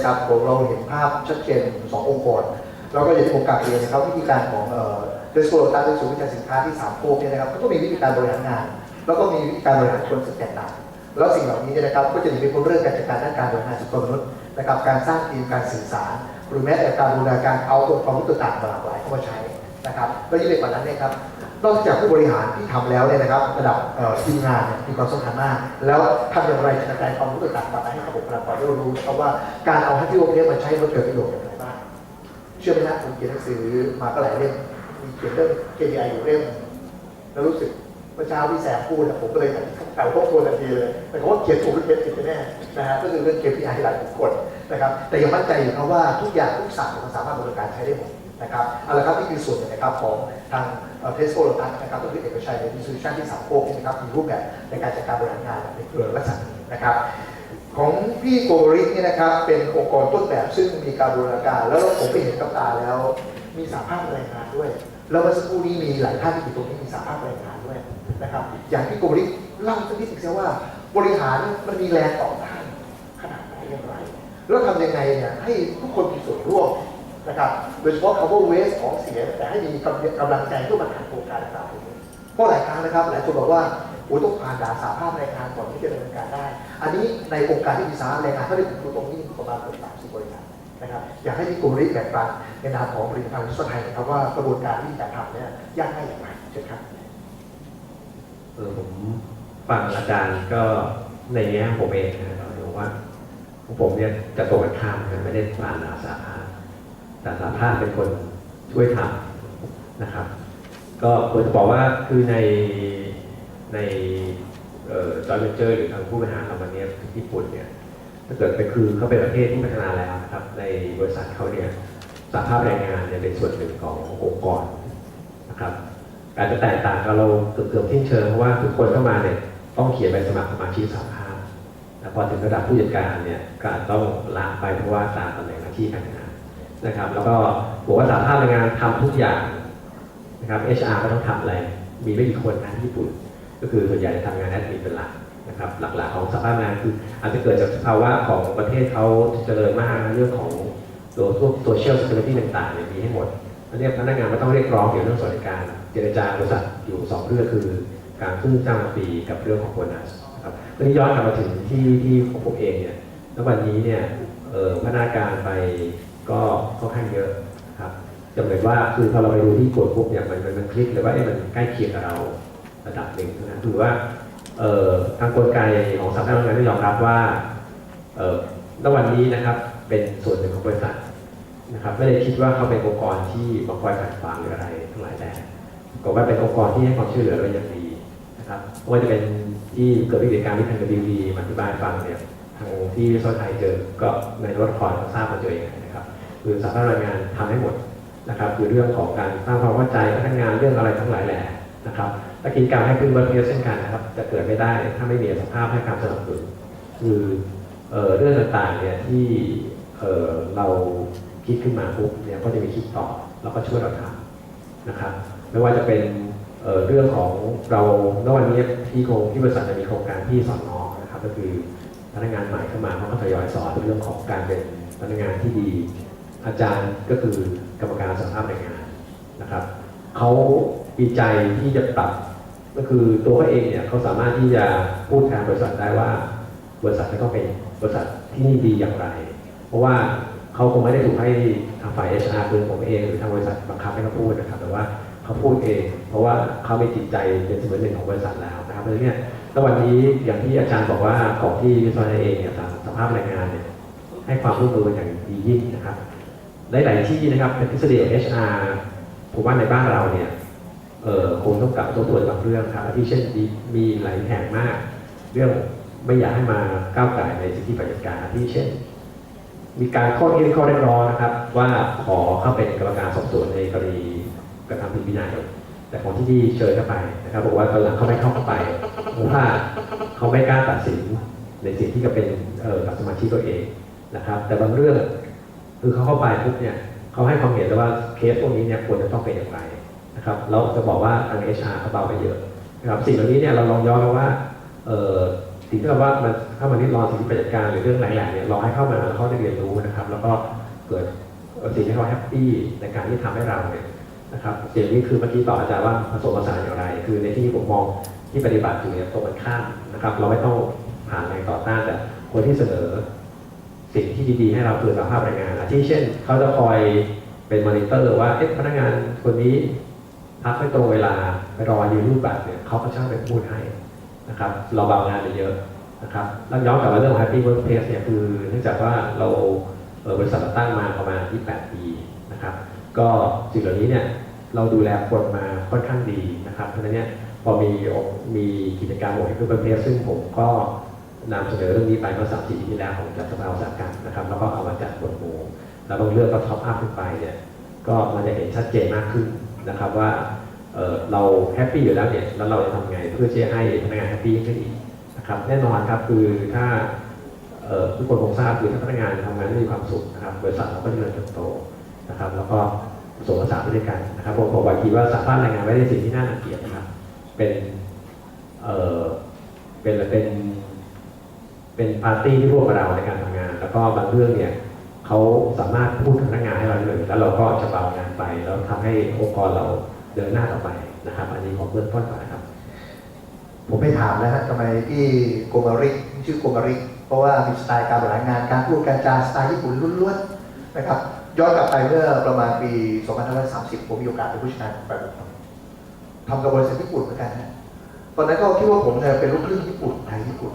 นะครับผมเราเห็นภาพชัดเจนสององค์กรแล้วก็อย่างที่ผมกลับเรียนนะครับวิธีการของเอ่อเดสโซลตาร์ศูนย์วิจัยสินค้าที่สามโคกเนี่ยนะครับก็มีวิธีการบริหารงาน แล้วก็มีวิธีการบริหารคนสแตนดาร์แล้วสิ่งเหล่านี้เนี่ยนะครับก็จะหนีไม่พ้นเรื่องการจัดการด้านการบริหารสุขภาพมนุษย์นะครับการสร้างทีมการสื่อสาร หรือแม้แต่การดูแลการเอาองค์ความรู้ต่างๆหลากหลายเข้ามาใช้นะครับแล้วยิ่งไปกว่านั้นเนี่ยครับ นอกจากผู้บริหารที่ทำแล้วเนี่ยนะครับ ระดับทีมงานเนี่ยมีความสำคัญมาก แล้วทำอย่างไรจะกระจายความรู้ต่างๆมาให้กับบุคลากรได้รู้นะครับว่าการเอาที่พวกนี้มาใช้มันเกิดประโยชน์อย่างไรบ้างเชื่อไหมฮะผมเขียนหนังสือมาก็หลายเล่มมีเขียนเรื่อง KPI อยู่เล่มแล้วรู้สึกเมื่อเช้าที่แสบพูดนี่ยผมก็เลยแต่พบตัวทันทีเลยแต่เขาว่าเขียนถูกหรือเขียนผิดแน่นะฮะก็คือเรื่อง KPI หลายบุคคลนะครับแต่ยังมั่นใจอยู่ครับว่าทุกอย่างทุกศาสตร์มันสามารถบริการใช้ได้หมด นะครับเอาละครับนี่คือส่วนหนึ่งนะครับของทางเทสโก้โลตัสนะครับก็คือเอกชัยในดิสซิชันที่สามโคกนี่นะครับมีรูปแบบในการจัดการบริหารงานในเครือลักษณะนี้นะครับของพี่โกริสเนี่ยนะครับเป็นองค์กรต้นแบบซึ่งมีการบูรณาการแล้วผมไปเห็นกับตาแล้ว มีสาภาพแรงงานด้วย แล้วเมื่อสักครู่นี้มีหลายท่านที่อยู่ตรงนี้มีสาภาพแรงงานด้วยนะครับอย่างพี่โกริสเล่าสักนิดหนึงสิว่าบริหารมันมีแรงต่อต้านขนาดไหนอย่างไร แล้วทำยังไงเนี่ยให้ทุกคนมีส่วนร่วม นะครับโดยเฉพาะ cover waste ของเสีย แต่ให้มีกำลังใจเพื่อมาทำโครงการต่างๆเพราะหลายครั้งนะครับ หลายคนบอกว่าโอ้ต้องผ่านด่านสาภาพแรงงานก่อนที่จะดำเนินการได้ อันนี้ในองค์การที่มีสาภาพแรงงานเขาได้ดูตรงนี้ประมาณเกือบสามสิบบริษัทนะครับอยากให้พี่กุริแบ่งปันในนามของผลิตภัณฑ์วิศวไทยนะครับว่ากระบวนการวิธีการทำเนี่ยยากง่ายอย่างไรเชิญครับเออผมฟังอาจารย์ก็ในแง่ผมเองนะครับผมว่าผมเนี่ยจะตรงกันข้ามนะไม่ได้ผ่านอาสาภาพ แต่สาภาพเป็นคนช่วยทำนะครับ ก็ควรจะบอกว่าคือในในเอ่อจอยเวนเจอร์หรือทางผู้บริหารเราวันนี้ญี่ปุ่นเนี่ยถ้าเกิดไปคือเขาเป็นประเทศที่พัฒนาแล้วนะครับ ในบริษัทเขาเนี่ยสภาพแรงงานเนี่ยเป็นส่วนหนึ่งขององค์กรนะครับอาจจะแตกต่างกับเราเกือบเกือบที่เชิงเพราะว่าทุกคนเข้ามาเนี่ยต้องเขียนใบสมัครสมาชิกสภาพแต่พอถึงระดับผู้จัดการเนี่ยก็อาจต้องลาไปเพราะว่าตามตำแหน่งหน้าที่การงาน นะครับ แล้วก็บอกว่าสาภาพแรงงานทำทุกอย่างนะครับ HR ก็ต้องทำอะไร มีไม่กี่คนนะที่ญี่ปุ่น ก็คือส่วนใหญ่จะทำงานแอดมินเป็นหลักนะครับ หลักๆของสภาพงานคืออาจจะเกิดจากภาวะของประเทศเขาเจริญมากเรื่องของตัวพวกโซเชียล e c u r i t y ต่างๆเนี่ยมีให้หมดอันนี้พนักงานก็ต้องเรียกร้องเกี่ยวกับเรื่องสวัสดิการเจรจาบริษัทอยู่สองเรื่องคือการขึ้นจ้างฟรีกับเรื่องของโบนัสนะครับทีนี้ย้อนกลับมาถึงที่ที่ของผมเองเนี่ยณวันนี้เนี่ยพนากงารไป ก็ค่อนข้างเยอะครับจะเหมือนว่าคือพอเราไปดูที่กฎปุ๊บเนี่ยมันมันมันคลิกเลยว่าเอ๊ะมันใกล้เคียงกับเราระดับหนึ่งนะคือว่าเอ่อทางกลไกของสภาพงานได้ยอมรับว่าเอ่อณวันนี้นะครับเป็นส่วนหนึ่งของบริษัทนะครับไม่ได้คิดว่าเขาเป็นองค์กรที่มาคอยขัดขวางหรืออะไรทั้งหลายแหล่ก็ว่าเป็นองค์กรที่ให้ความช่วยเหลือเราอย่างดีนะครับไม่ว่าจะเป็นที่เกิดวิกฤตการณ์ที่ทาง WD มาอธิบายฟังเนี่ยทางที่วิศวไทยเจอก็ในรถคอนก็ทราบมาเจอเองนะ คือสาภาพแรงงานทำให้หมดนะครับคือเรื่องของการสร้างความเข้าใจพนักงานเรื่องอะไรทั้งหลายแหล่นะครับและกิจกรรมให้พึ่งเวิร์กเพสเช่นกันนะครับ จะเกิดไม่ได้ถ้าไม่มีสภาพให้การสนับสนุนคือเอ่อเรื่องต่างๆเนี่ยที่เอ่อเราคิดขึ้นมาปุ๊บเนี่ยก็จะมีคิดต่อแล้วก็ช่วยเราทำนะครับไม่ว่าจะเป็นเอ่อเรื่องของเราณวันนี้ที่โครงที่บริษัทจะมีโครงการที่สอนน้องนะครับ ก็คือพนักงานใหม่เข้ามาเขาก็ทยอยสอนเรื่องของการเป็นพนักงานที่ดี อาจารย์ก็คือกรรมการสภาพแรงงานนะครับเขามีใจที่จะปรับก็คือตัวเขาเองเนี่ยเขาสามารถที่จะพูดแทนบริษัทได้ว่า บริษัทจะต้องเป็นบริษัทที่นี่ดีอย่างไร เพราะว่าเขาคงไม่ได้ถูกให้ทางฝ่าย HR คือผมเองหรือทางบริษัทบังคับให้เขาพูดนะครับ แต่ว่าเขาพูดเอง เพราะว่าเขามีจิตใจเป็นเสมือนหนึ่งของบริษัทแล้วนะครับเพราะฉะนั้นเนี่ยณวันนี้อย่างที่อาจารย์บอกว่าของที่วิศวะเองเนี่ยสภาพแรงงานเนี่ยให้ความร่วมมืออย่างดียิ่งนะครับ หลายๆที่นะครับเป็นทฤษฎี HR ผมว่าในบ้านเราเนี่ยเอ่อคงต้องกลับตัวตรวบางเรื่องครับที่เช่นมีหลายแห่งมาก เรื่องไม่อยากให้มาก้าวไก่ในสิทธิปฏิบัติการที่เช่น มีการข้อที่ข้อเรียกร้องนะครับ ว่าขอเข้าเป็นกรรมการสอบสวนในกรณีกระทำผิดวินัยแต่ของที่ที่เชิญเข้าไปนะครับบอกว่าตอนหลังเขาไม่เข้าไปเพราะว่าเขาไม่กล้าตัดสินในสิ่งที่จะเป็นเอ่อกับสมาชิกตัวเองนะครับ แต่บางเรื่อง คือเขาเข้าไปปุ๊บเนี่ยเขาให้ความเห็นแล้วว่าเคสพวกนี้เนี่ยควรจะต้องเป็นอย่างไรนะครับแล้วจะบอกว่าทางเอชาเขาเบาไปเยอะนะครับสิ่งเหล่านี้เนี่ยเราลองย้อนว่าเออสิ่งที่เราว่ามันเข้ามาที่รอสิ่งที่ปฏิบัติการหรือเรื่องหลายๆเนี่ยรอให้เข้ามาแล้วเขาได้เรียนรู้นะครับ แล้วก็เกิดสิ่งที่เขาแฮปปี้ในการที่ทำให้เราเนี่ยนะครับสิ่งนี้คือเมื่อกี้ต่ออาจารย์ว่าผสมผสานอย่างไร คือในที่ผมมองที่ปฏิบัติอยู่เนี่ยตรงกันข้ามนะครับ เราไม่ต้องผ่านแรงต่อต้านแต่คนที่เสนอ สิ่งที่ดีๆ ให้เราคือสภาพแรงงานอาที่เช่นเขาจะคอยเป็นมอนิเตอร์ว่าเอ๊ะพนักงานคนนี้พักไม่ตรงเวลาไปรอยืนรูปแบบเนี่ยเขาก็ช่างเป็นพูดให้นะครับเราเบางานไปเยอะนะครับแล้วย้อนกลับมาเรื่อง Happy Workplace เนี่ยคือเนื่องจากว่าเราเบริษัทตั้งมาประมาณ 28 ปีนะครับ ก็สิ่งเหล่านี้เนี่ยเราดูแลคนมาค่อนข้างดีนะครับเพราะฉะนั้นเนี่ยพอมีมีกิจการของ Happy Workplace ซึ่งผมก็ นำเสนอเรื่องนี้ไปเมื่อสามสี่ปีที่แล้วของจัดสภาอุตสาหกรรมนะครับ แล้วก็เอามาจัดบทหมู่แล้วบางเรื่องก็ท็อปอัพขึ้นไปเนี่ยก็มันจะเห็นชัดเจนมากขึ้นนะครับว่าเเราแฮปปี้อยู่แล้วเนี่ยแล้วเราจะทำไงเพื่อที่จะให้พนักงานแฮปปี้ขึ้นอีกนะครับแน่นอนครับคือถ้าทุกคนคงทราบคือถ้าพนักงานทำงานได้มีความสุขนะครับบริษัทเราก็จะเจริญเติบโตนะครับแล้วก็ผสมผสานไปด้วยกันนะครับผมบอกไว้ทีว่าสาภาพแรงงานไม่ได้สิ่งที่น่ารังเกียจนะครับเป็นเออเป็นเป็น เป็นปาร์ตี้ที่ร่วมกับเราในการทำงาน แล้วก็บางเรื่องเนี่ยเขาสามารถพูดกับพนักงานให้เราได้เลยแล้วเราก็จะเบางานไป แล้วทำให้องค์กรเราเดินหน้าต่อไปนะครับ อันนี้ของเบื้องต้นก่อนนะครับ ผมไม่ถามแล้วฮะทำไมพี่โกมาริกชื่อโกมาริกเพราะว่ามีสไตล์การบริหารงานการพูดการจาสไตล์ญี่ปุ่นล้วนๆนะครับย้อนกลับไปเมื่อประมาณปี 2530 ผมมีโอกาสเป็นผู้จัดกาไปทำกับบริษัทญี่ปุ่นเหมือนกันฮะตอนนั้นก็คิดว่าผมเนี่ยเป็นลูกครึ่งญี่ปุ่นไทยญี่ปุ่น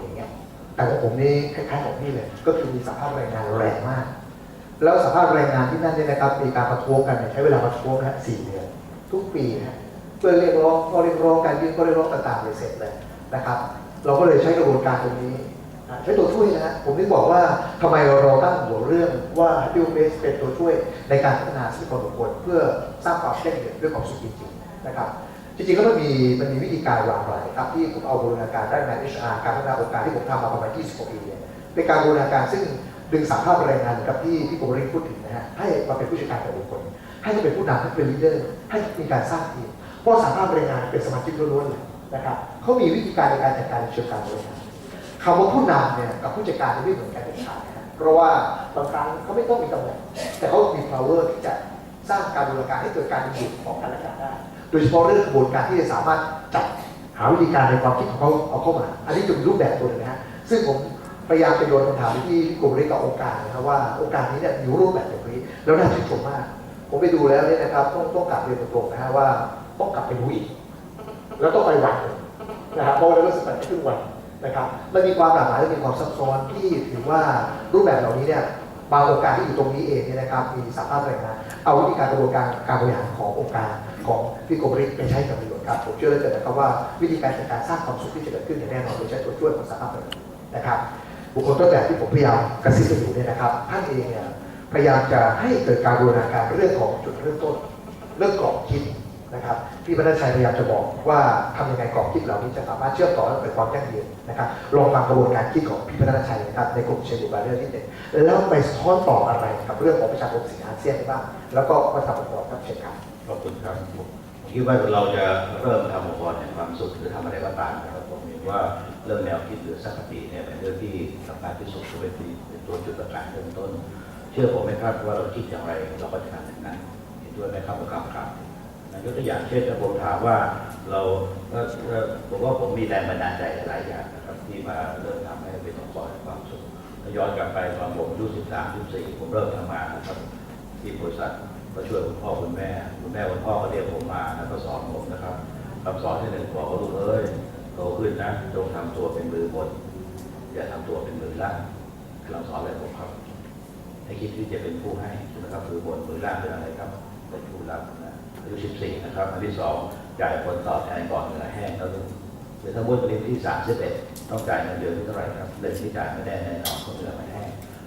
แต่ของผมนี่คล้ายๆของพี่เลย ก็คือมีสภาพแรงงานแรงมาก แล้วสภาพแรงงานที่นั่นเนี่ยนะครับมีการประท้วงกันเนี่ยใช้เวลาประท้วงนะสี่เดือนทุกปีนะเพื่อเรียกร้องข้อเรียกร้องการยื่นข้อเรียกร้องต่างๆเลยเสร็จเลยนะครับ เราก็เลยใช้กระบวนการตรงนี้ใช้ตัวช่วยนะฮะผมถึงบอกว่าทำไมเราตั้งหัวเรื่องว่า Happy Workplace เป็นตัวช่วยในการพัฒนาทรัพยากรบุคคลเพื่อสร้างความเชื่อมโยงด้วยความสุขจริงๆนะครับ จริงๆก็ต้องมีมันมีวิธีการวางไว้ครับที่ผมเอาบูรณาการด้านงาน HR การพัฒนาองค์การที่ผมทำมาประมาณ 20กว่าปีเนี่ยเป็นการบูรณาการซึ่งดึงสาภาพแรงงานกับที่ที่ผมเรียนพูดถึงนะฮะให้มาเป็นผู้จัดการแต่ละคนให้มาเป็นผู้นำให้เป็นลีดเดอร์ให้มีการสร้างทีมเพราะสาภาพแรงงานเป็นสมาชิกล้วนๆเลยนะครับเขามีวิธีการในการจัดการเชิงการบริหารคำว่าผู้นำเนี่ยกับผู้จัดการจะไม่เหมือนกันเด็ดขาดนะฮะเพราะว่าบางครั้งเขาไม่ต้องมีตำแหน่งแต่เขามี power ที่จะสร้างการบูรณาการให้เกิดการดึงดูดของกันและกันได้ ดยเฉพาะเรื่องกระบวนการที่จะสามารถจับหาวิธีการในความคิดของเขาเอาเข้ามา อันนี้จะเป็นรูปแบบตัวหนึงนะฮะซึ่งผมพยายามไปโยนคำถามไปที่กลุ่มเล็กกับองค์การนะครับว่าองค์การนี้เนี่ยมีรูปแบบแบบนี้ แล้วน่าชื่นชมมาก ผมไปดูแล้วเนี่ยนะครับต้องต้องกลับเรียนตรงๆนะฮะว่าต้องกลับไปดูอีกแล้วต้องไปวันนะครับเพราะว่าเรารู้สึกแบบครึ่งวันนะครับมันมีความหลากหลายและมีความซับซ้อนที่ถือว่ารูปแบบเหล่านี้เนี่ยบางองค์การที่อยู่ตรงนี้เองเนี่ยนะครับมีสาภาพแรงงานเอาวิธีการกระบวนการการบริหารขององค์การ ของพี่โกบริกไปใช้กับประโยชน์ครับผมเชื่อเลยเกินนะครับว่าวิธีการจัดการสร้างความสุขที่จะเกิดขึ้นอย่างแน่นอนโดยใช้ตัวช่วยของสาภาพแรงงานนะครับบุคคลต้นแบบที่ผมพยายามกระซิบกันอยู่เนี่ยนะครับท่านเองเนี่ยพยายามจะให้เกิดการบูรณาการเรื่องของจุดเริ่มต้น เรื่องกรอบคิดนะครับพี่พระชัยพยายามจะบอกว่าทำยังไงกรอบคิดเหล่านี้จะสามารถเชื่อมต่อและเกิดความยั่งยืนนะครับลองฟังกระบวนการคิดของพี่พระชัยนะครับในกลุ่มเชนดูบาเรอร์ที่หนึ่งแล้วไปสะท้อนต่ออะไรกับเรื่องของประชาคมสิงอาเซียนได้บ้างแล้วก็มาทำองค์กครับเช่นกัน ขอบคุณครับผมคิดว่าเราจะเริ่มทำองค์กรแห่งความสุขหรือทำอะไรก็ตามนะครับผมเห็นว่าเรื่องแนวคิดหรือสักคติเนี่ยเป็นเรื่องที่สำคัญที่สุดเป็นที่เป็นตัวจุดประกายเริ่มต้น เชื่อผมไหมครับว่าเราคิดอย่างไรเราก็จะทำอย่างนั้นเห็นด้วยไหมครับกับคำครับยกตัวอย่างเช่นถ้าผมถามว่าเราผมว่าผมมีแรงบันดาลใจหลายอย่างนะครับที่มาเริ่มทำให้เป็นองค์กรแห่งความสุขย้อนกลับไปตอนผมอายุ13 14ผมเริ่มทำงานนะครับที่บริษัท ก็ช่วยคุณพ่อคุณแม่ คุณแม่คุณพ่อก็เรียกผมมาแล้วก็สอนผมนะครับคำสอนที่หนึ่งบอกว่าลูกเอ้ยโตขึ้นนะจงทำตัวเป็นมือบนอย่าทำตัวเป็นมือล่างเราสอนอะไรผมครับ ให้คิดที่จะเป็นผู้ให้ใช่ไหมครับมือบนมือล่างเป็นอะไรครับเป็นผู้รับนะอายุ14นะครับอันที่สองจ่ายผลตอบแทนก่อนเหงื่อแห้งแล้วหรือถ้ามุดประเด็นที่31ต้องจ่ายเงินเดือนเท่าไหร่ครับเดือนที่จ่ายไม่ได้แน่นอนเพราะเหงื่อไม่แห้ง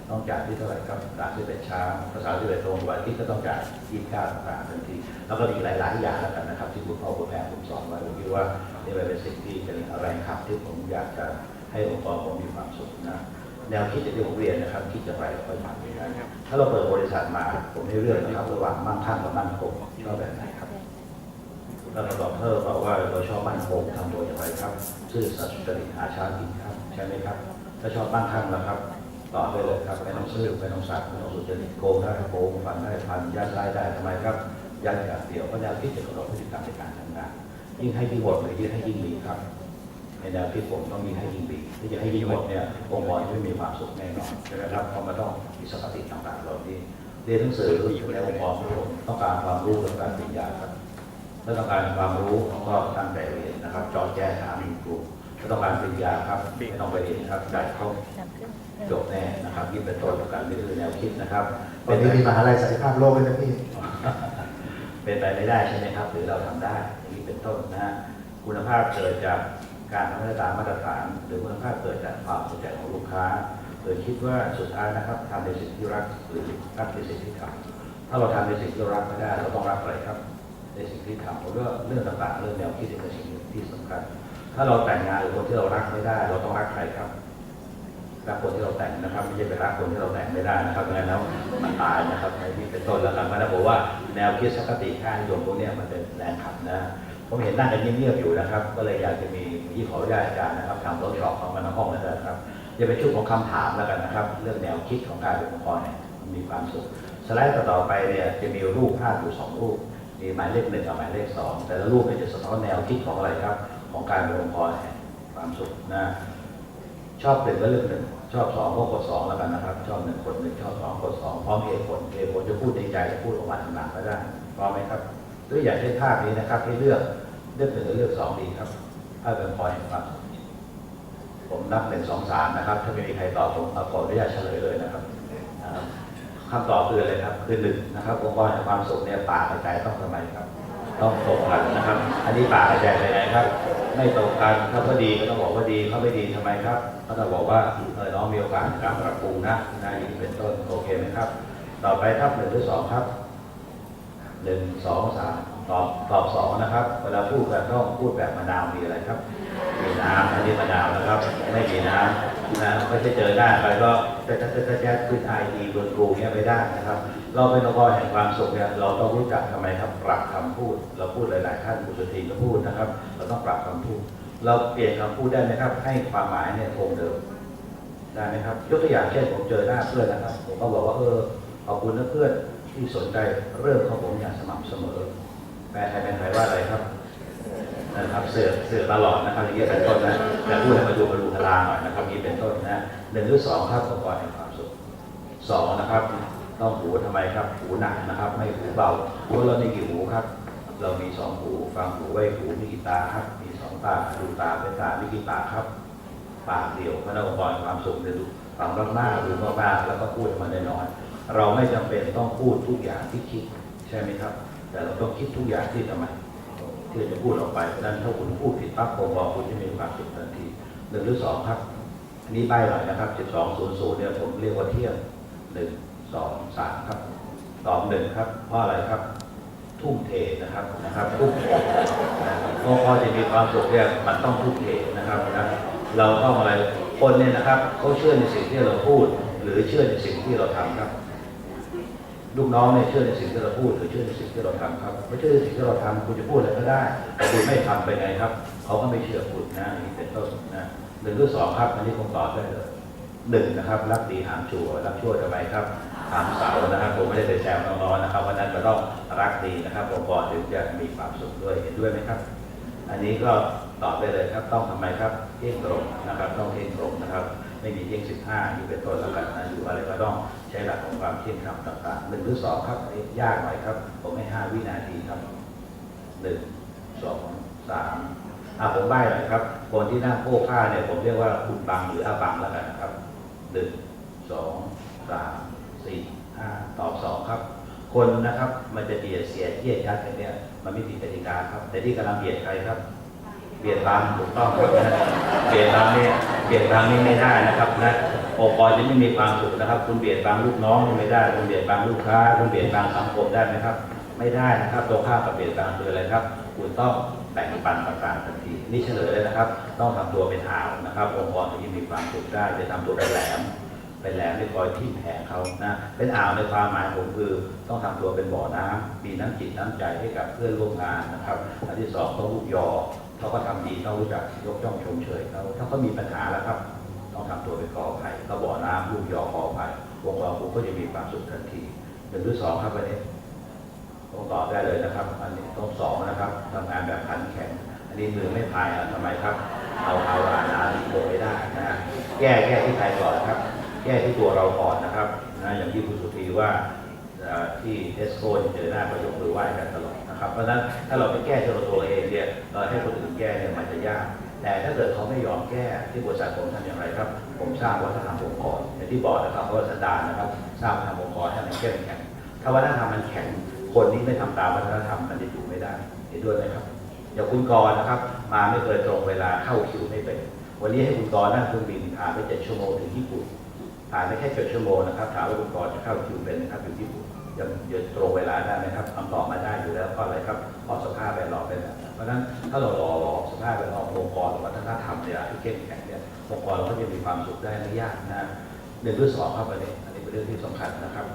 ต้องจ่ายที่เท่าไหร่ครับสามสิบเอ็ดเช้าภาษาสิบเอ็ดตรงวันที่ก็ต้องจ่ายยี่สิบเก้าต่างๆทันที แล้วก็อีกหลายๆอย่างแล้วกันนะครับ ที่คุณพ่อคุณแม่ผมสอนไว้ผมคิดว่านี่เป็นสิ่งที่เป็นแรงขับที่ผมอยากจะให้องค์กรผมมีความสุขนะแนวคิดที่ผมเรียนนะครับคิดอย่างไรค่อยทำอย่างนั้ถ้าเราเปิดบริษัทมาผมให้เลือกนะครับระหว่างมั่งคั่งกับมั่นคงชอบแบบไหนครับแล้วเราบอกเธอบอกว่าเราชอบมั่นคงทำตัวอย่างไรครับ ซื่อสัตย์สุจริตหาเช้ากินครับชช่ไหมครับ ถ้าชอบบ้านข้างแล้วครับ ต่อไปเลยครับไม่ต้องซื้อไม่ต้องสักไม่ต้องสุจริตโกงได้โกงฟันได้พันยัดไส้ได้ทำไมครับยัดอย่างเดียวเพราะแนวคิดจะกำหนดพฤติกรรมในการทำงานยิ่งให้ยิ่งหมดเลยยิ่งให้ยิ่งดีครับในแนวคิดผมต้องยิ่งให้ยิ่งดีที่จะให้ยิ่งหมดเนี่ยองค์กรจะไม่มีความสุขแน่นอนใช่ไหมครับเพราะมันต้องมีสติต่างๆเหล่านี้เรียนหนังสือในองค์กรผมต้องการความรู้ต้องการปริญญาครับถ้าต้องการความรู้ก็ตั้งใจเรียนนะครับจอแจ้ถามครูถ้าต้องการปริญญาครับไม่ต้องไปเรียนครับได้เข้า จบแน่นะครับยิ่งเป็นต้นของการนี่คือแนวคิดนะครับตอนนี้มีมหาลัยสันติภาพโลกเลยนะพี่เป็นไปไม่ได้ใช่ไหมครับ หรือเราทำได้อย่างนี้เป็นต้นนะฮะคุณภาพเกิดจากการทำให้ตามมาตรฐาน หรือคุณภาพเกิดจากความสนใจของลูกค้าโดยคิดว่าสุดท้ายนะครับทำในสิ่งที่รักหรือรักในสิ่งที่ทำถ้าเราทำในสิ่งที่เรารักไม่ได้ เราต้องรักอะไรครับ ในสิ่งที่ทำผมว่าเรื่องต่างๆเรื่องแนวคิดเป็นสิ่งที่สำคัญ ถ้าเราแต่งงานหรือคนที่เรารักไม่ได้ เราต้องรักใครครับ รักคนที่เราแต่งนะครับ ไม่ใช่ไปรักคนที่เราแต่งไม่ได้นะครับงั้นแล้วมันตายนะครับในที่เป็นต้นแล้วกันนะผมว่าแนวคิดสักติค่านิยมพวกนี้มันเป็นแรงขับนะผมเห็นนั่งกันเงียบๆอยู่นะครับ ก็เลยอยากจะมีที่ขออนุญาตอาจารย์นะครับทำรถช็อปของมันในห้องนั่นแหละครับจะเป็นช่วงของคำถามแล้วกันนะครับ เรื่องแนวคิดของการเป็นองค์กรเนี่ยมีความสุขสไลด์ต่อไปเนี่ยจะมีรูปภาพอยู่สองรูป มีหมายเลขหนึ่งกับหมายเลขสองแต่ละรูปเนี่ยจะสะท้อนแนวคิดของอะไรครับ ของการเป็นองค์กรแห่งความสุขนะชอบหนึ่งก็เลือกหนึ่ง ชอบสองก็กดสองแล้วกันนะครับ ชอบหนึ่งกดหนึ่งชอบสองกดสองพร้อมเหตุผลเหตุผลจะพูดในใจจะพูดออกมาทางหลังก็ได้พร้อมไหมครับตัวอย่างเช่นภาพนี้นะครับ ให้เลือกเลือกหนึ่งหรือเลือกสองดีครับถ้าเป็นพอแห่งความสุขผมนับหนึ่งสองสามนะครับ ถ้าไม่มีใครตอบผมขออนุญาตเฉลยเลยนะครับคำตอบคืออะไรครับ คือหนึ่งนะครับองค์กรแห่งความสุขเนี่ยปากกับใจต้องทำไมครับ ต้องตรงกันนะครับ อันนี้ปากกับใจไปไหนครับ ไม่ตรงกันถ้าเขาดีก็ต้องบอกว่าดีเขาไม่ดีทำไมครับก็ต้องบอกว่าเออน้องมีโอกาสในการปรับปรุงนะนะอย่างเป็นต้นโอเคไหมครับ ต่อไปครับหนึ่งหรือสองครับหนึ่งสองสาม ตอบตอบสองนะครับ เวลาพูดกันต้องพูดแบบมะนาวมีอะไรครับ มีน้ำอันนี้มะนาวนะครับ ไม่มีน้ำนะไม่ใช่เจอหน้าไปก็จะจะจะจะจะขึ้นไอดีบนครูเนี้ยไม่ได้นะครับ เราเป็นองค์กรแห่งความสุขเนี่ยเราต้องรู้จักทำไมครับ ปรับคำพูด เราพูดหลาย ๆ ท่านคุณสุธีก็พูดนะครับ เราต้องปรับคำพูด เราเปลี่ยนคำพูดได้ไหมครับ ให้ความหมายเนี่ยคงเดิมได้ไหมครับยกตัวอย่างเช่นผมเจอหน้าเพื่อนนะครับ ผมก็บอกว่าเออขอบคุณนะเพื่อนที่สนใจเรื่องของผมอย่างสม่ำเสมอ แปลไทยเป็นไทยว่าอะไรครับนะครับเสือเสือตลอดนะครับอย่างนี้เป็นต้นนะแต่พูดให้มาดูมาดูพลาหน่อยนะครับนี้เป็นต้นนะหนึ่งหรือสองครับองค์กรแห่งความสุขสองนะครับ ต้องหูทำไมครับ หูหนักนะครับ ไม่หูเบาหูเรามีกี่หูครับ เรามีสองหูฟังหูไว้หูมีกี่ตาครับ มีสองตาดูตาเป็นตามีกี่ปากครับปากเดียวพระนองค์กรความสุขเนี่ยดูฟังมากๆดูมากๆแล้วก็พูดออกมาน้อยเราไม่จำเป็นต้องพูดทุกอย่างที่คิดใช่ไหมครับ แต่เราต้องคิดทุกอย่างที่ทำไมที่จะพูดออกไปนั้นถ้าคุณพูดผิดปั๊บผมบอกคุณจะมีความสุขทันทีหนึ่งหรือสองครับอันนี้ใบหน่อยนะครับสิบสองศูนย์ศูนย์เนี่ยผมเรียกว่าเที่ยงหนึ่งสองสามครับตอบหนึ่งครับเพราะอะไรครับทุ่มเทนะครับนะครับทุ่มเทนะครับพอพอจะมีความสุขเนี่ยมันต้องทุ่มเทนะครับนะเราต้องอะไรคนเนี่ยนะครับเขาเชื่อในสิ่งที่เราพูด หรือเชื่อในสิ่งที่เราทำครับ ลูกน้องเนี่ยเชื่อในสิ่งที่เราพูดหรือเชื่อในสิ่งที่เราทำครับไม่เชื่อในสิ่งที่เราทำคุณจะพูดอะไรก็ได้แต่คุณไม่ทำไปไงครับเขาก็ไม่เชื่อคุณนะนี่เป็นต้นนะหนึ่งหรือสองครับอันนี้คงตอบได้เลยหนึ่งนะครับรักดีหามชั่วรักชั่วทำไมครับหามเสานะครับผมไม่ได้ไปแซวน้องๆนะครับวันนั้นก็ต้องรักดีนะครับองค์กรถึงจะมีความสุขด้วยเห็นด้วยไหมครับ อันนี้ก็ตอบได้เลยครับต้องทำไมครับเที่ยงตรงนะครับ ต้องเที่ยงตรงนะครับ ไม่มีเที่ยงสิบห้าอยู่เป็นต้นแล้วกันนะอยู่อะไรก็ต้องใช้หลักของความเที่ยงธรรมต่างๆหนึ่งหรือสองครับยากหน่อยครับ ผมให้ห้าวินาทีครับหนึ่งสองสามอะผมใบ้หน่อยครับ คนที่นั่งโค้ผ้าเนี่ยผมเรียกว่าคุณบังหรืออาบังแล้วกันนะครับหนึ่งสองสามสี่ห้าตอบสองครับ คนนะครับมันจะเบียดเสียดเยียดยัดกันเนี่ยมันไม่ผิดกติกาครับ แต่ที่กำลังเบียดใครครับเบียดบังถูกต้องครับเบียดบังเนี่ย เบียดบังนี่ไม่ได้นะครับนะองค์กรจะไม่มีความสุขนะครับ คุณเบียดบังลูกน้องไม่ได้ คุณเบียดบังลูกค้า คุณเบียดบังสังคมได้ไหมครับ ไม่ได้นะครับตรงข้ามกับเบียดบังคืออะไรครับ คุณต้องแบ่งปันต่างๆทันทีนี่เฉลยเลยนะครับ ต้องทำตัวเป็นอ่าวนะครับ องค์กรถึงจะมีความสุขได้จะทำตัวเป็นแหลมเป็นแหลมที่คอยทิ่มแทงเขานะ เป็นอ่าวในความหมายผมคือต้องทำตัวเป็นบ่อน้ำมีน้ำจิตน้ำใจให้กับเพื่อนร่วมงานนะครับ อันที่สองต้องลูกยอ เขาก็ทำดีต้องรู้จักยกย่องชมเชยเขาถ้าเขามีปัญหาแล้วครับ ต้องทำตัวเป็นกอไผ่ก็บ่อน้ำลูกยอคอไผ่องค์กรผมก็จะมีความสุขทันทีหนึ่งหรือสองครับวันนี้ต้องตอบได้เลยนะครับ อันนี้ต้องสองนะครับทำงานแบบขันแข็งอันนี้มือไม่พายอะทำไมครับ เอาเอาอาณาลีลงไม่ได้นะฮะแก้แก้ที่ใครก่อนนะครับ แก้ที่ตัวเราก่อนนะครับนะอย่างที่คุณสุธีว่าที่เทสโก้เจอหน้าก็ยกมือไหว้กันตลอด นะครับเพราะฉะนั้นถ้าเราไปแก้ที่เราตัวเองเนี่ยเราให้คนอื่นแก้เนี่ยมันจะยาก แต่ถ้าเกิดเขาไม่ยอมแก้ที่บริษัทผมทำอย่างไรครับ ผมสร้างวัฒนธรรมองค์กรอย่างที่บอกนะครับเพราะว่าสันดานนะครับสร้างวัฒนธรรมองค์กรให้มันเข้มแข็งถ้าวัฒนธรรมมันแข็งคนนี้ไม่ทำตามวัฒนธรรมมันจะอยู่ไม่ได้เห็นด้วยไหมครับอย่างคุณกรนะครับ มาไม่เคยตรงเวลาเข้าคิวไม่เป็น วันนี้ให้คุณกรนั่งเครื่องบินผ่านไปเจ็ดชั่วโมงถึงญี่ปุ่นผ่านไปแค่เจ็ดชั่วโมงนะครับถามว่าคุณกรจะเข้าคิวเป็นนะครับอยู่ญี่ปุ่น ยังยังตรงเวลาได้ไหมครับคำตอบมาได้อยู่แล้วเพราะอะไรครับเพราะสภาพแวดล้อมเป็นแบบนั้นเพราะฉะนั้นถ้าเราหล่อหลอมสภาพแวดล้อมองค์กรหรือวัฒนธรรมเนี่ยที่เข้มแข็งเนี่ยองค์กรเราก็จะมีความสุขได้ไม่ยากนะหนึ่งด้วยสองครับอันนี้อันนี้เป็นเรื่องที่สำคัญนะครับ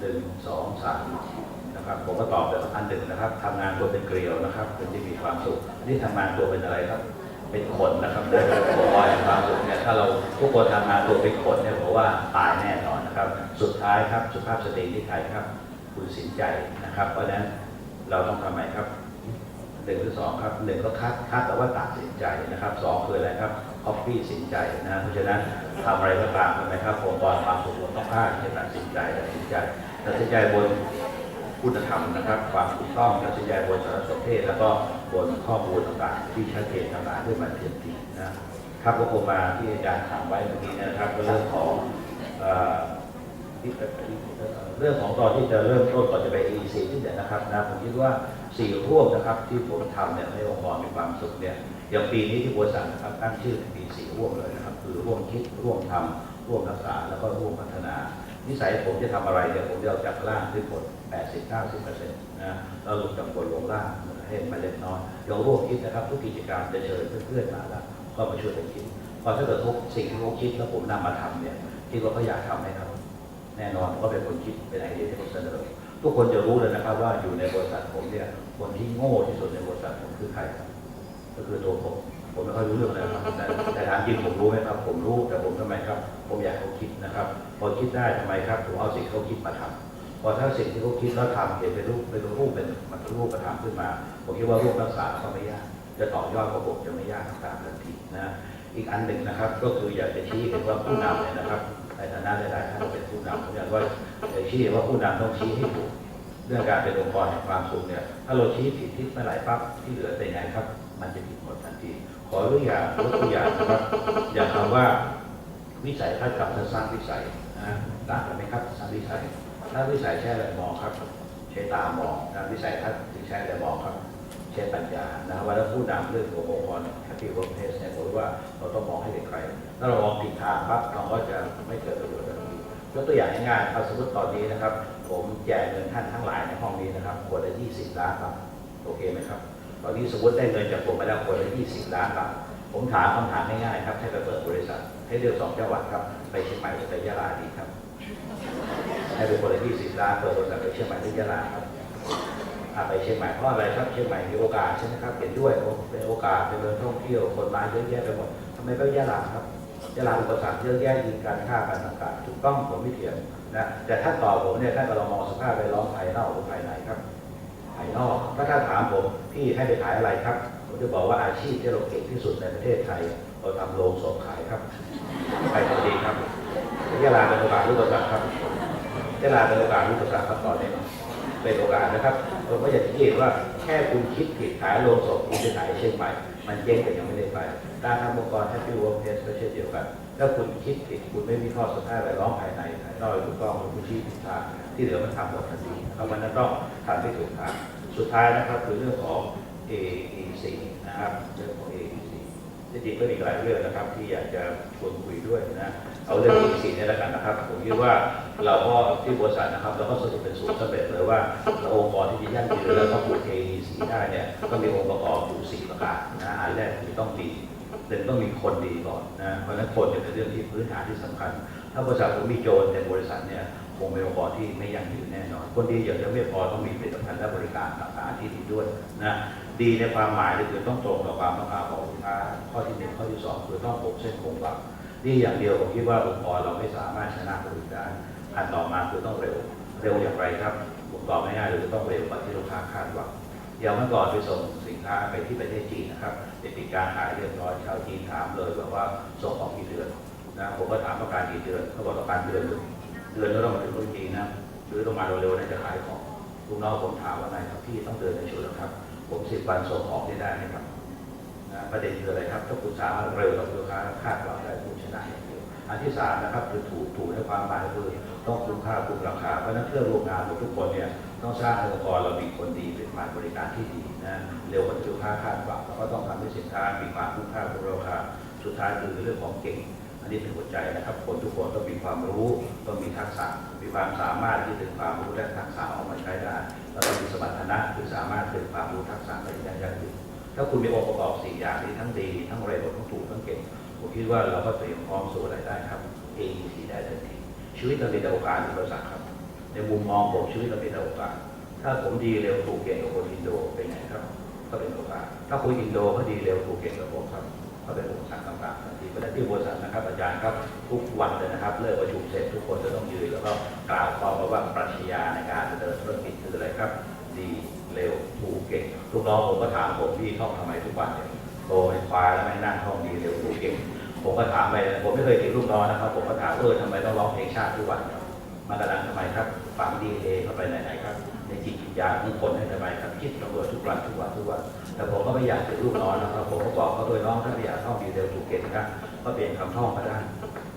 หนึ่งสองสามนะครับผมก็ตอบแบบอันหนึ่งนะครับทำงานตัวเป็นเกลียวนะครับเป็นที่มีความสุขนี่ทำงานตัวเป็นอะไรครับเป็นขนนะครับได้ผมว่าความสุขเนี่ยถ้าเราทุกคนทำงานตัวเป็นขนเนี่ยผมว่าตายแน่นอน นะครับ สุดท้ายครับสุภาพสตรีที่ไทยครับ คุณสินใจนะครับ เพราะฉะนั้นเราต้องทำไมครับหนึ่งหรือสองครับหนึ่งก็คัดคัดแต่ว่าตัดสินใจนะครับสองคืออะไรครับคอฟฟี่สินใจนะเพราะฉะนั้นทำอะไรก็ตามใช่ไหมครับองค์กรความสุขต้องพลาดที่จะตัดสินใจตัดสินใจตัดสินใจบนคุณธรรมนะครับ ความถูกต้องตัดสินใจบนสารสนเทศ แล้วก็บนข้อมูลต่างๆ ที่ชัดเจนต่างๆด้วยมันเทียมทีนะครับก็คงมาที่อาจารย์ถามไว้เมื่อกี้นะครับก็เรื่องของ เรื่องของตอนที่จะเริ่มต้นก่อนจะไป EC ที่เนี่ยนะครับนะผมคิดว่าสี่ร่วมนะครับที่ผมทำเนี่ยให้องค์กรมีความสุขเนี่ยอย่างปีนี้ที่บริษัทนะครับตั้งชื่อปีสี่ร่วมเลยนะครับ คือร่วมคิดร่วมทำร่วมรักษาแล้วก็ร่วมพัฒนา นิสัยผมจะทำอะไรเนี่ยผมจะเอาจากล่างขึ้นบน80 90เปอร์เซ็นต์นะแล้วลงจากบนลงล่างให้มันเล็กน้อยอย่างร่วมคิดนะครับ ทุกกิจกรรมจะเชิญเพื่อนๆมาแล้วก็มาช่วยกันคิดพอถ้าเกิดทุกสิ่งที่เขาคิดแล้วผมนำมาทำเนี่ยคิดว่าเขาอยากทำไหมครับ แน่นอนผมก็เป็นคนคิดเป็นไอเดียที่ผมเสนอทุกคนจะรู้เลยนะครับ ว่าอยู่ในบริษัทผมเนี่ยคนที่โง่ที่สุดในบริษัทผมคือใครครับก็คือตัวผมผมไม่ค่อยรู้เรื่องอะไรครับแต่แต่ถามจริงผมรู้ไหมครับ ผมรู้แต่ผมทำไมครับ ผมอยากเขาคิดนะครับ พอคิดได้ทำไมครับผมเอาสิ่งเขาคิดมาทำพอถ้าสิ่งที่เขาคิดแล้วทำเห็นเป็นรูปเป็นรูปเป็นมันรูปกระทำขึ้นมา ผมคิดว่ารูปรักษาก็ไม่ยาก จะต่อยอดของผมจะไม่ยากตามทันทีนะอีกอันหนึ่งนะครับ ก็คืออยากจะชี้เห็นว่าผู้นำเนี่ยนะครับ ในฐานะหลายๆท่านเป็นผู้นำผมอยากว่าชี้ว่าผู้นำต้องชี้ให้ถูกเรื่องการเป็นองค์กรแห่งความสุขเนี่ย ถ้าเราชี้ผิดทิศเมื่อไหร่ปั๊บที่เหลือเป็นไงครับ มันจะผิดหมดทันที ขอตัวอย่างยกตัวอย่างนะครับอย่างคำว่าวิสัยทัศน์กับทัศนวิสัยนะต่างกันไหมครับทัศนวิสัยถ้าวิสัยใช้อะไรมองครับ ใช้ตามองนะวิสัยทัศน์ใช้อะไรมองครับ ช้ปัญญานะว่าแล้วผู้นำเรื่องขององค์กร Happy Workplace เนี่ยผมว่าเราต้องมองให้เป็นใครถ้าเรามองผิดทางปั๊บเราก็จะไม่เกิดประโยชน์ทันทียกตัวอย่างง่ายๆเอาสมมติตอนนี้นะครับ ผมแจกเงินท่านทั้งหลายในห้องนี้นะครับคนละ20 ล้านบาทโอเคไหมครับ ตอนนี้สมมติได้เงินจากผมไปแล้วคนละ20 ล้านบาทผมถามคำถามง่ายๆครับให้ไปเปิดบริษัท ให้เลือกสองจังหวัดครับไปเชียงใหม่หรือไปยะลาดีครับให้เป็นคนละ20 ล้านเปิดบริษัทไปเชียงใหม่หรือยะลาครับ ไปเชียงใหม่เพราะอะไรครับเชียงใหม่มีโอกาสใช่ไหมครับเห็นด้วยเป็นโอกาสเป็นเมืองท่องเที่ยวคนมาเยอะแยะไปหมดทำไมก็แยะลาครับแยะลาอุปสรรคเยอะแยะยิงการฆ่ากันต่างๆถูกต้องผมไม่เถียงนะแต่ถ้าตอบผมเนี่ยท่านก็ลองมองสภาพไปล้อมภายนอกหรือภายในครับภายนอกถ้าท่านถามผมพี่ให้ไปขายอะไรครับผมจะบอกว่าอาชีพที่เราเก่งที่สุดในประเทศไทยเราทำโรงศพขายครับไปพอดีครับยะลาเป็นโอกาสรู้ตัวครับยะลาเป็นโอกาสรู้ตัวครับตอนนี้ เป็นโอกาสนะครับผมก็อยากจะเห็นว่าแค่คุณคิดผิดขายโลงศพคุณจะขายเชียงใหม่ มันเจ๊งแต่ยังไม่ได้ไปการทำองค์กรแฮปปี้วิร์กเพสก็เช่นเดียวกัน ถ้าคุณคิดผิดคุณไม่มีข้อสุดท้ายไปร้องภายในภายนอกถูกต้องคุณชี้ผิดทางที่เหลือมันทำหมดทันทีเพราะมันนั้นต้องทำให้ถูกทางสุดท้ายนะครับคือเรื่องของ AEC นะครับเรื่องของ AEC จริงๆก็มีหลายเรื่องนะครับที่อยากจะชวนคุยด้วยนะ เอาเรื่อง EC เนี่ยแล้วกันนะครับ ผมคิดว่าเราก็ที่บริษัทนะครับเราก็สรุปเป็นสูตรสำเร็จเลยว่าเราองค์กรที่จะยั่งยืนแล้วก็ปลูก AEC ได้เนี่ยก็มีองค์ประกอบอยู่สี่ประการนะอันแรกคือต้องดีหนึ่งต้องมีคนดีก่อนนะเพราะฉะนั้นคนเนี่ยเป็นเรื่องที่พื้นฐานที่สำคัญ ถ้าบริษัทผมมีโจรในบริษัทเนี่ยคงเป็นองค์กรที่ไม่ยั่งยืนแน่นอน คนดีอย่างเดียวไม่พอต้องมีผลิตภัณฑ์และบริการต่างๆที่ดีด้วยนะดีในความหมายก็คือต้องตรงกับความต้องการของลูกค้าข้อที่หนึ่งข้อที่สองคือต้องคงเส้นคงวา ดีอย่างเดียวผมคิดว่าองค์กรเราไม่สามารถชนะคนอื่นได้อันต่อมาคือต้องเร็ว เร็วอย่างไรครับผมตอบไม่ง่ายเลยต้องเร็วกว่าที่ลูกค้าคาดหวังอย่างเมื่อก่อนไปส่งสินค้าไปที่ประเทศจีนนะครับเด็กปิดการขายเรียบร้อยชาวจีนถามเลยแบบว่าส่งออกกี่เดือนนะผมก็ถามประการกี่เดือนเขาบอกประการเดือนหนึ่งเดือนแล้วต้องมาถึงรุ่นจีนนะหรือต้องมาเร็วๆน่าจะขายของลูกน้องผมถามว่าไงครับพี่ต้องเดินในชุดแล้วครับ ผมสิบวันส่งออกได้ได้ไหมครับนะประเด็นคืออะไรครับถ้าคุณสามารถเร็วกว่าลูกค้าคาดหวังได้คุณ อย่างเดียวอันที่สามนะครับคือถูกถูกในความหมายคือต้องคุ้มค่าคุ้มราคาเพราะฉะนั้นเพื่อนร่วมงานของทุกคนเนี่ยต้องสร้างให้องค์กรเรามีคนดีเป็นฝ่ายบริการที่ดีนะเร็วกว่าที่ลูกค้าคาดหวังแล้วก็ต้องทำให้สินค้ามีความคุ้มค่าคุ้มราคาสุดท้ายคือเรื่องของเก่ง อันนี้เป็นหัวใจนะครับ คนทุกคนต้องมีความรู้ต้องมีทักษะมีความสามารถที่ถึงความรู้และทักษะเอามาใช้ได้แล้วก็มีสมรรถนะคือสามารถถึงความรู้ทักษะได้อย่างยั่งยืนถ้าคุณมีองค์ประกอบสี่อย่างนี้ทั้งดี ทั้งเร็วทั้งถูกทั้งเก่ง ผมคิดว่าเราก็เตรียมพร้อมสู่อะไรได้ครับ AEC ได้ทันทีชีวิตเรามีแต่โอกาสที่เราสักครับ ในมุมมองผมชีวิตเรามีแต่โอกาสถ้าผมดีเร็วถูกเก่งกับคนอินโดเป็นไงครับ ก็เป็นโอกาสถ้าคนอินโดเขาดีเร็วถูกเก่งกับผมครับก็เป็นอุปสรรคต่างๆทันทีเพราะฉะนั้นที่บริษัทนะครับอาจารย์ครับทุกวันเลยนะครับเลิกประชุมเสร็จทุกคนจะต้องยืนแล้วก็กล่าวความว่าปรัชญาในการดำเนินธุรกิจคืออะไรครับ ดีเร็วถูกเก่งลูกน้องผมก็ถามผมพี่ท่องทำไมทุกวันเนี่ย โตเป็นควายแล้วไม่นั่งท่องดีเร็วถูกเก่งผมก็ถามไปผมไม่เคยติดลูกน้องนะครับ ผมก็ถามเออทำไมต้องร้องเพลงชาติทุกวันครับมากระดังทำไมครับฝังดีเอเข้าไปไหนๆครับ ในจิตวิญญาณของคนให้ทำไมครับคิดระเบิดทุกวันทุกวันทุกวันแต่ผมก็ไม่อยากเป็นลูกน้องนะครับ ผมก็บอกเขาโดยน้องถ้าไม่อยากท่องดีเร็วถูกเก่งนะก็เปลี่ยนคำท่องก็ได้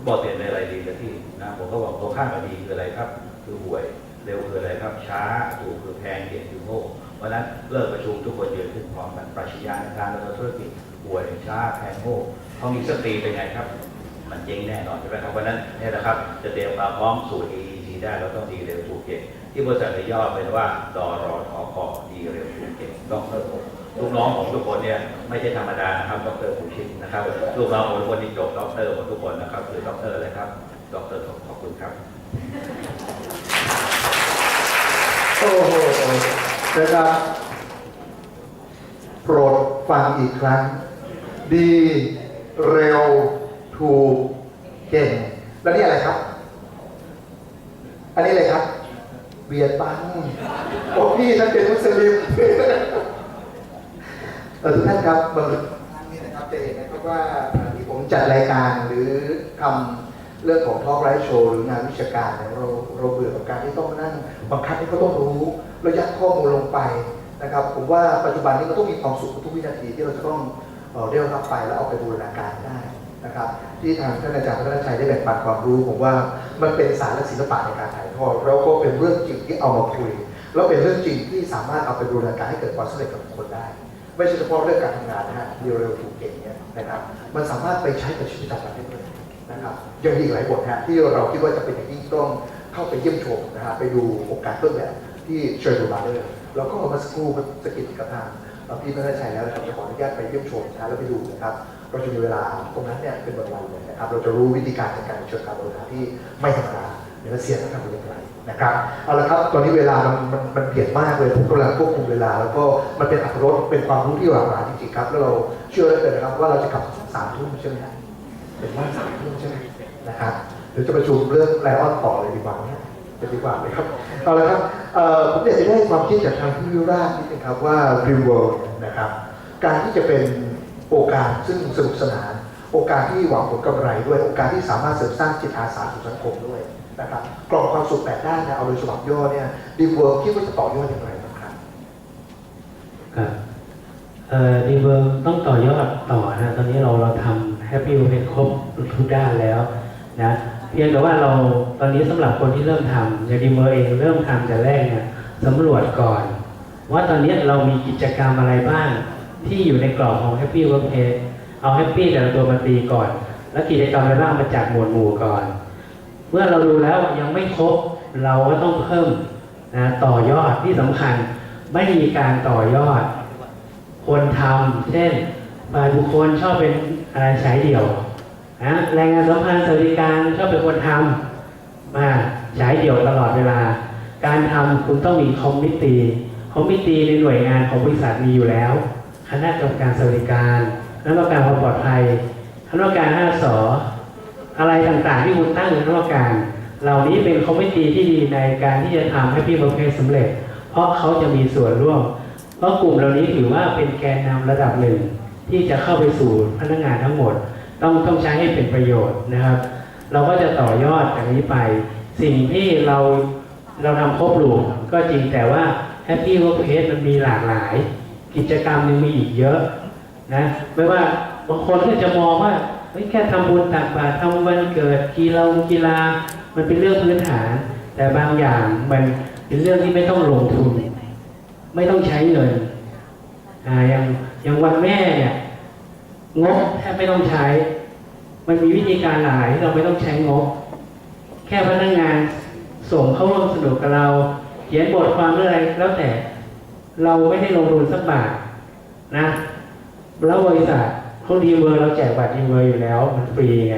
บอกเปลี่ยนเป็นอะไรดีเลยที่นะผมก็บอกตัวข้ามกับดีคืออะไรครับ คือห่วยเร็วคืออะไรครับช้าถูกคือแพงเก่งคือโง่ ราะฉะนั้นเลิกประชุมทุกคนยืนขึ้นพร้อมกันปรัชญาในการดำเนินธุรกิจห่วยช้าแพงโง่เขามีสตรีเป็นไงครับ มันเจ๊งแน่นอนใช่ไหมครับเพราะนั้นเนี่ยนะครับ จะเตรียมความพร้อมสู่ AEC ได้เราต้องดีเร็วถูกเก่งที่บริษัทย่อเป็นว่าดอรอทอกอดีเร็วถูกเก่งต้องเพิ่มผมลูกน้องผมทุกคนเนี่ยไม่ใช่ธรรมดานะครับดรผู้ชิดนะครับลูกน้องผมทุกคนที่จบด็อกเตอร์หมดทุกคนนะครับคือด็อกเตอร์เลยครับด็อกเตอร์ขอบคุณครับโอ้โห นะครับ โปรดฟังอีกครั้ง ดีเร็วถูกเก่ง แล้วนี่อะไรครับ อันนี้อะไรครับเบียดบังโอ้พี่ท่านเป็นมุสลิมเออทุกท่านครับบางครั้งนี่นะครับจะเห็นนะครับว่าที่ผมจัดรายการหรือทำเรื่องของทอล์กไลฟ์โชว์หรืองานวิชาการเนี่ยเราเราเบื่อกับการที่ต้องนั่งบังคับให้เขาต้องรู้ แล้วยัดข้อมูลลงไปนะครับ ผมว่าปัจจุบันนี้เราต้องมีความสุขทุกวินาทีที่เราจะต้องเอ่อได้รับไปแล้วเอาไปบูรณาการได้นะครับ ที่ทางท่านอาจารย์พัฒนชัยได้แบ่งปันความรู้ ผมว่ามันเป็นศารและศิลปะในการถ่ายทอดแล้วก็เป็นเรื่องจริงที่เอามาคุยแล้วเป็นเรื่องจริงที่สามารถเอาไปบูรณาการให้เกิดความสำเร็จกับคนได้ ไม่ใช่เฉพาะเรื่องการทำงานนะฮะเร็วๆถูกเก่งเนี่ยนะครับ มันสามารถไปใช้กับชีวิตประจำวันได้เลยนะครับยังมีอีกหลายบทฮะที่เราคิดว่าจะเป็นอย่างยิ่งต้องเข้าไปเยี่ยมชมนะฮะไปดูโอกาสต้นแบบ ที่เชิญดูมาเลยแล้วก็เมาสักครู่ก็สกิดกับทางพี่พระราชัยแล้วนะครับจะขออนุญาตไปเยี่ยมชมนะแล้วไปดูนะครับเราจะมีเวลาตรงนั้นเนี่ยเป็นวันๆเลยนะครับ เราจะรู้วิธีการจัดการเชิงการบริหารที่ไม่ธรรมดาเนื้อเสียงต้องทำอย่างไรนะครับเอาละครับตอนนี้เวลามันมันมันเปลี่ยนมากเลยผมกำลังควบคุมเวลา แล้วก็มันเป็นอัตรสเป็นความรู้ที่หลากหลายจริงๆครับแล้วเราเชื่อได้เลยนะครับว่าเราจะกลับสามทุ่มใช่ไหมเป็นว่าสามทุ่มใช่ไหมนะครับเดี๋ยวจะประชุมเรื่องไลออนต่อเลยดีกว่าเนี่ย จะดีกว่าไหมครับเอาละครับผมอยากจะได้ความคิดจากทางพี่วิราชนิดนึงครับว่า Real World นะครับ การที่จะเป็นโอกาสซึ่งสนุกสนาน โอกาสที่หวังผลกำไรด้วยโอกาสที่สามารถเสริมสร้างจิตอาสาสู่สังคมด้วยนะครับกล่องความสุขแปดด้านเนี่ยเอาโดยฉบับย่อเนี่ยดีเวิร์คิดว่าจะต่อยอดอย่างไรบ้างครับครับเอ่อดีเวอร์ต้องต่อยอดต่อนะตอนนี้เราเราทำแฮปปี้เพนครบทุกด้านแล้วนะ เพียงแต่ว่าเราตอนนี้สำหรับคนที่เริ่มทำอย่างดีเวอร์เองเริ่มทำแต่แรกเนี่ยสำรวจก่อน ว่าตอนนี้เรามีกิจกรรมอะไรบ้าง ที่อยู่ในกรอบของแฮปปี้เวิร์กเพเอาแฮปปี้แต่ละตัวมาตีก่อน แล้วกิจกรรมอะไรบ้างมาจัดหมวดหมู่ก่อน เมื่อเราดูแล้วยังไม่ครบเราก็ต้องเพิ่มนะต่อยอดที่สำคัญไม่มีการต่อยอด คนทำเช่นฝ่ายบุคคลชอบเป็นอะไรสายเดี่ยว นะแรงงานสัมพันธ์สวัสดิการชอบเป็นคนทำมาสายเดี่ยวตลอดเวลา การทำคุณต้องมีคอมมิตตีคอมมิตตีในหน่วยงานของบริษัทมีอยู่แล้ว คณะกรรมการสวัสดิการคณะกรรมการความปลอดภัยคณะกรรมการห้าสออะไรต่างๆที่คุณตั้งอยู่ในว่าการ เหล่านี้เป็นคอมมิชชั่นที่ดีในการที่จะทำให้พี่ประเภทสำเร็จ เพราะเขาจะมีส่วนร่วม เพราะกลุ่มเหล่านี้ถือว่าเป็นแกนนำระดับหนึ่งที่จะเข้าไปสู่พนักงานทั้งหมด ต้องต้องใช้ให้เป็นประโยชน์นะครับ เราก็จะต่อยอดจากนี้ไป สิ่งที่เราเราทำครบหลูก็จริงแต่ว่า Happy Workplace มันมีหลากหลาย กิจกรรมยังมีอีกเยอะนะไม่ว่าบางคนก็จะมองว่าแค่ทำบุญตักบาตรทำวันเกิดกีฬากีฬา มันเป็นเรื่องพื้นฐาน แต่บางอย่างมันเป็นเรื่องที่ไม่ต้องลงทุน ไม่ต้องใช้เงินอ่าอย่างอย่างวันแม่เนี่ยงบแทบไม่ต้องใช้ มันมีวิธีการหลายที่เราไม่ต้องใช้งบ แค่พนักงานส่งเข้าร่วมสนุกกับเราเขียนบทความหรืออะไรแล้วแต่เราไม่ได้ลงทุนสักบาทนะแล้วบริษัทเขาดีเวอร์เราแจกบัตรดีเวอร์อยู่แล้ว มันฟรีไง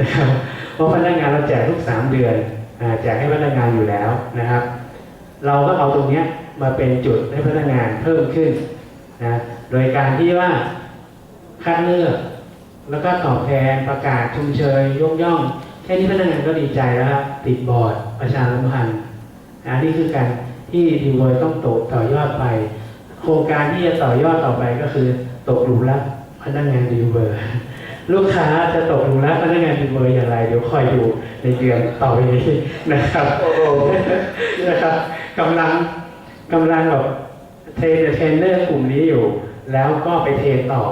นะครับเพราะพนักงานเราแจกทุกสามเดือนแจกให้พนักงานอยู่แล้วนะครับ เราก็เอาตรงเนี้ยมาเป็นจุดให้พนักงานเพิ่มขึ้นนะโดยการที่ว่าคัดเลือก แล้วก็ตอบแทนประกาศชุมเชยยกย่อง แค่นี้พนักงานก็ดีใจแล้วครับติดบอร์ดประชาสัมพันธ์อันนี้คือการที่ดีเวอร์ต้องโตต่อยอดไป โครงการที่จะต่อยอดต่อไปก็คือตกหลุมรักพนักงานดีเวอร์ลูกค้าจะตกหลุมรักพนักงานดีเวอร์อย่างไร เดี๋ยวคอยดูในเดือนต่อไปนี้นะครับนะครับกำลังกำลังแบบเทรนเทรนเนอร์กลุ่มนี้อยู่ แล้วก็ไปเทรนต่อ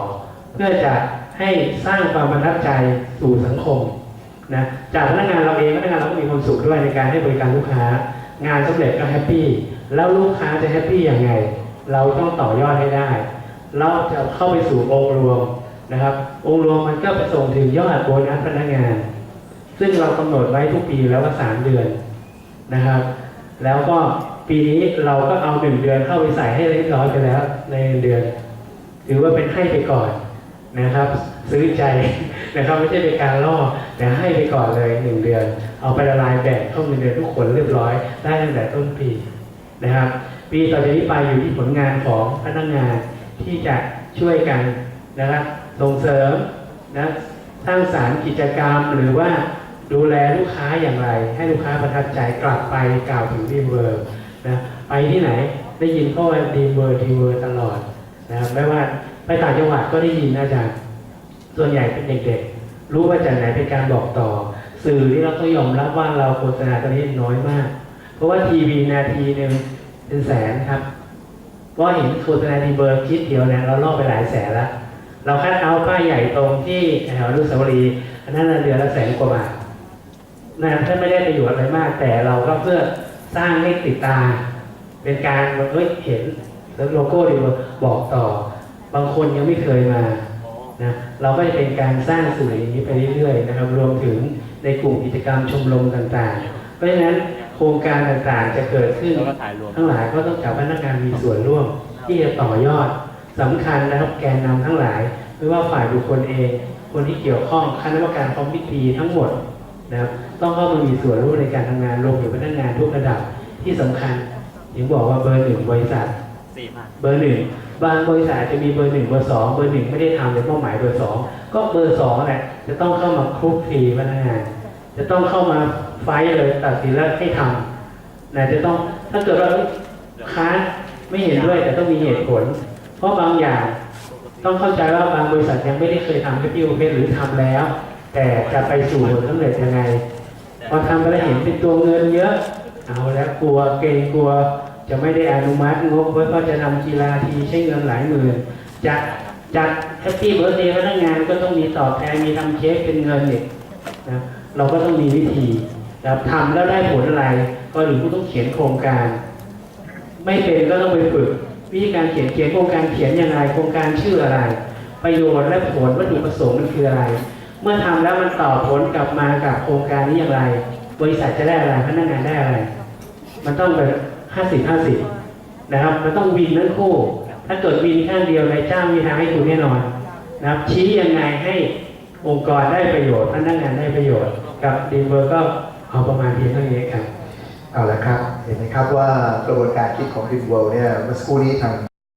เพื่อจะ ให้สร้างความประทับใจสู่สังคมนะจากพนักงานเราเองพนักงานเราก็มีความสุขด้วยในการให้บริการลูกค้า งานสำเร็จก็แฮปปี้แล้วลูกค้าจะแฮปปี้ยังไง เราต้องต่อยอดให้ได้ เราจะเข้าไปสู่องค์รวมนะครับ องค์รวมมันก็ไปส่งถึงยอดโบนัสพนักงาน ซึ่งเรากำหนดไว้ทุกปีแล้วว่าสามเดือนนะครับ แล้วก็ปีนี้เราก็เอาหนึ่งเดือนเข้าไปใส่ให้เรียบร้อยไปแล้วในเดือน ถือว่าเป็นให้ไปก่อน นะครับ ซื้อใจนะครับไม่ใช่เป็นการล่อแต่ให้ไปก่อนเลยหนึ่งเดือน เอาไปละลายแบ่งเข้าเงินเดือนทุกคนเรียบร้อยได้ตั้งแต่ต้นปีนะครับ ปีต่อจากนี้ไปอยู่ที่ผลงานของพนักงานที่จะช่วยกันนะครับส่งเสริมนะสร้างสารรค์กิจกรรมหรือว่าดูแลลูกค้าอย่างไร ให้ลูกค้าประทับใจกลับไปกล่าวถึงดีเวอร์นะไปที่ไหนได้ยินข้อว่าดีเวอร์ดีเวอร์ตลอดนะครับไม่ว่า ไปต่างจังหวัดก็ได้ยินนะอาจารย์ส่วนใหญ่เป็นเด็กๆ รู้ว่าจากไหนเป็นการบอกต่อ สื่อที่เราต้องยอมรับว่าเราโฆษณาตอนนี้น้อยมาก เพราะว่าทีวีนาทีหนึ่งเป็นแสนครับเพราะเห็นโฆษณาดีเบอร์คิดเดียวเนี่ยเราล่อไปหลายแสนล้วเราคัดเอาป้ายใหญ่ตรงที่แถวอนุสาวรีอันนั้นเดือนละแสนกว่าบาทนะท่านไม่ได้ประโยชน์อะไรมาก แต่เราก็เพื่อสร้างให้ติดตา เป็นการเฮ้ยเห็นแล้วโลโก้ดีเบอร์บอกต่อ บางคนยังไม่เคยมานะเราก็จะเป็นการสร้างสื่ออย่างนี้ไปเรื่อยๆนะครับ รวมถึงในกลุ่มกิจกรรมชมรมต่างๆ เพราะฉะนั้นโครงการต่างๆจะเกิดขึ้นแล้วก็ถ่ายรวมทั้งหลายก็ต้องจับพนักงานมีส่วนร่วม ที่จะต่อยอดสำคัญนะครับแกนนำทั้งหลาย ไม่ว่าฝ่ายบุคคลเอง คนที่เกี่ยวข้องคณะกรรมการคอมมิชชั่นทั้งหมดนะครับต้องเข้ามามีส่วนร่วมในการทำงานรวมถึงพนักงานทุกระดับที่สำคัญอย่างบอกว่าเบอร์หนึ่งบริษัทสี่พันเบอร์หนึ่ง บางบริษัทอาจจะมีเบอร์หนึ่งเบอร์สองเบอร์หนึ่งไม่ได้ทำเป็นเป้าหมายเบอร์สองก็เบอร์สองแหละจะต้องเข้ามาคลุกคลีพนักงานจะต้องเข้ามาไฟท์เลยตัดสินแล้วให้ทำนะจะต้องถ้าเกิดว่าค้านไม่เห็นด้วยแต่ต้องมีเหตุผล เพราะบางอย่างต้องเข้าใจว่าบางบริษัทยังไม่ได้เคยทำให้พี่โอเพนหรือทำแล้ว แต่จะไปสู่ผลสำเร็จยังไงพอทำไปแล้วเห็นเป็นตัวเงินเยอะ เอาแล้วกลัวเกรงกลัว จะไม่ได้อนุมัติงบเพราะก็จะทำกีฬาทีใช้เงินหลายหมื่นจัดจัดแฮปปี้เบิร์ดเดย์พนักงานก็ต้องมีตอบแทนมีทำเค้กเป็นเงินอีกนะเราก็ต้องมีวิธีนะทำแล้วได้ผลอะไรก็หรือผู้ต้องเขียนโครงการ ไม่เป็นก็ต้องไปฝึกวิธีการเขียนเขียนโครงการเขียนยังไงโครงการชื่ออะไร ประโยชน์และผลวัตถุประสงค์มันคืออะไร เมื่อทำแล้วมันตอบผลกลับมากับโครงการนี้อย่างไร บริษัทจะได้อะไรพนักงานได้อะไร มันต้องเป็น ห้าสิบห้าสิบนะครับ มันต้องวินทั้งคู่ ถ้าเกิดวินข้างเดียวนายจ้างมีทางให้คุณแน่นอนนะครับ ชี้ยังไงให้องค์กรได้ประโยชน์พนักงานได้ประโยชน์ กับดีเวอร์ก็เอาประมาณเพียงเท่านี้ครับเอาละครับ เห็นไหมครับว่ากระบวนการคิดของดีเวิร์กเนี่ยเมื่อสักครู่นี้ทาง